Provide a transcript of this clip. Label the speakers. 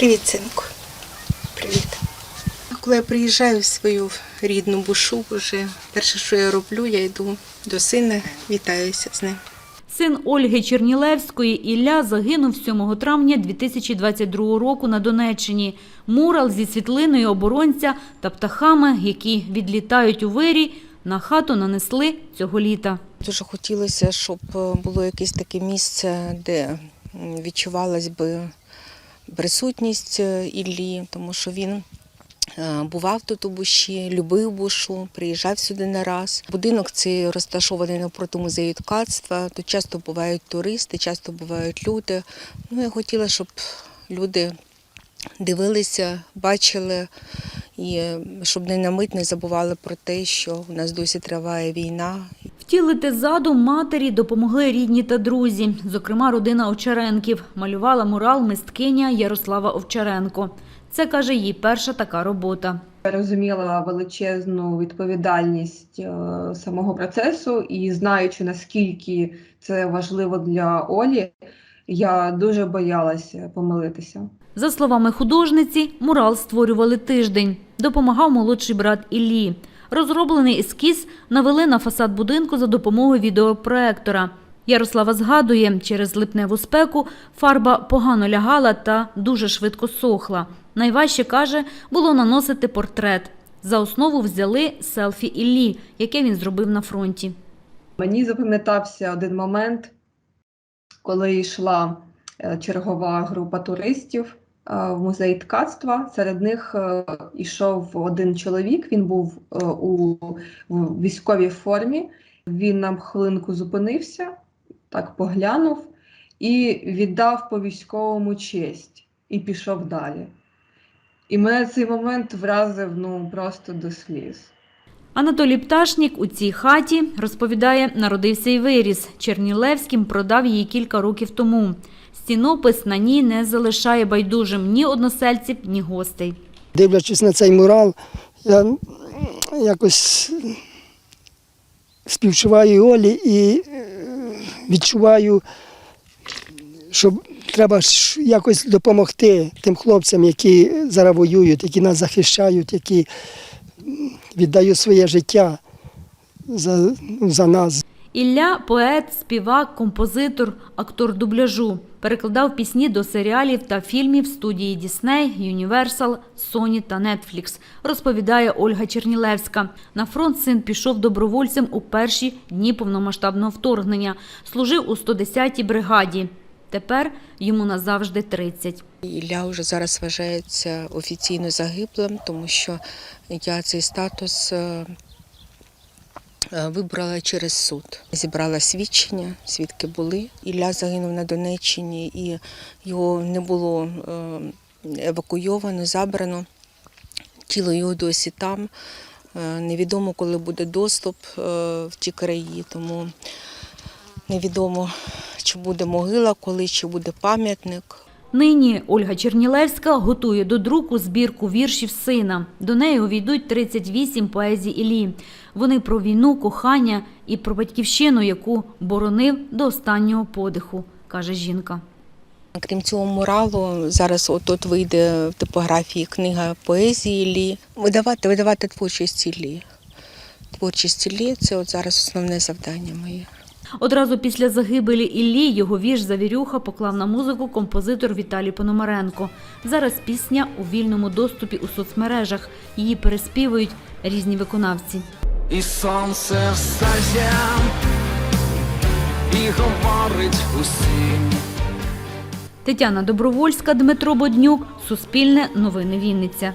Speaker 1: Привіт, синку. Привіт. Коли я приїжджаю в свою рідну бушу, вже перше, що я роблю, я йду до сина, вітаюся з ним.
Speaker 2: Син Ольги Чернілевської Ілля загинув 7 травня 2022 року на Донеччині. Мурал зі світлиною оборонця та птахами, які відлітають у вирі, на хату нанесли цього літа.
Speaker 1: Дуже хотілося, щоб е, було якесь таке місце, де відчувалась би присутність е, Іллі, тому що він е, бував тут у буші, любив бушу, приїжджав сюди не раз. Будинок цей розташований навпроти музею ткацтва. Тут часто бувають туристи, часто бувають люди. Ну, я хотіла, щоб люди дивилися, бачили і е, щоб не на мить не забували про те, що у нас досі триває війна,
Speaker 2: Втілити задум матері допомогли рідні та друзі, зокрема родина Овчаренків. Малювала мурал мисткиня Ярослава Овчаренко. Це, каже, її перша така робота.
Speaker 3: Я розуміла величезну відповідальність е, самого процесу і знаючи наскільки це важливо для Олі, я дуже боялася помилитися.
Speaker 2: За словами художниці, мурал створювали тиждень. Допомагав молодший брат Іллі. Розроблений ескіз навели на фасад будинку за допомогою відеопроектора. Ярослава згадує, через липневу спеку фарба погано лягала та дуже швидко сохла. Найважче, каже, було наносити портрет. За основу взяли селфі Іллі, яке він зробив на фронті.
Speaker 3: Мені запам'ятався один момент, коли йшла е, чергова група туристів в музей ткацтва. Серед них е, йшов один чоловік. Він був е, у військовій формі. Він нам хвилинку зупинився, так поглянув і віддав по військовому честь і пішов далі. І мене цей момент вразив ну просто до сліз.
Speaker 2: Анатолій Пташнік у цій хаті, розповідає, народився і виріс. Чернілевським продав її кілька років тому. Стінопис на ній не залишає байдужим ні односельців, ні гостей.
Speaker 4: Дивлячись на цей мурал, я якось співчуваю Олі і е, відчуваю, що треба якось допомогти тим хлопцям, які зараз воюють, які нас захищають, які віддають своє життя за, ну, за нас.
Speaker 2: Ілля – поет, співак, композитор, актор дубляжу. Перекладав пісні до серіалів та фільмів студії Дісней, Юніверсал, Соні та Нетфлікс, розповідає Ольга Чернілевська. На фронт син пішов добровольцем у перші дні повномасштабного вторгнення. Служив у 110-й бригаді. Тепер йому назавжди 30.
Speaker 1: Ілля вже зараз вважається офіційно загиблим, тому що я цей статус е, вибрала через суд. Зібрала свідчення, свідки були. Ілля загинув на Донеччині і його не було е, евакуйовано, забрано. Тіло його досі там. Е, Невідомо, коли буде доступ е, в ті краї, тому невідомо, чи буде могила, коли, чи буде пам'ятник.
Speaker 2: Нині Ольга Чернілевська готує до друку збірку віршів сина. До неї увійдуть 38 поезій Іллі. Вони про війну, кохання і про батьківщину, яку боронив до останнього подиху, каже жінка.
Speaker 1: Крім цього муралу, зараз от от вийде в типографії книга поезії Іллі. Видавати, видавати творчість Іллі. Творчість Іллі – це от зараз основне завдання моє.
Speaker 2: Одразу після загибелі Іллі його вірш «Завірюха» поклав на музику композитор Віталій Пономаренко. Зараз пісня у вільному доступі у соцмережах. Її переспівують різні виконавці.
Speaker 5: І сонце встає і говорить усім.
Speaker 2: Тетяна Добровольська, Дмитро Боднюк, Суспільне, Новини Вінниця.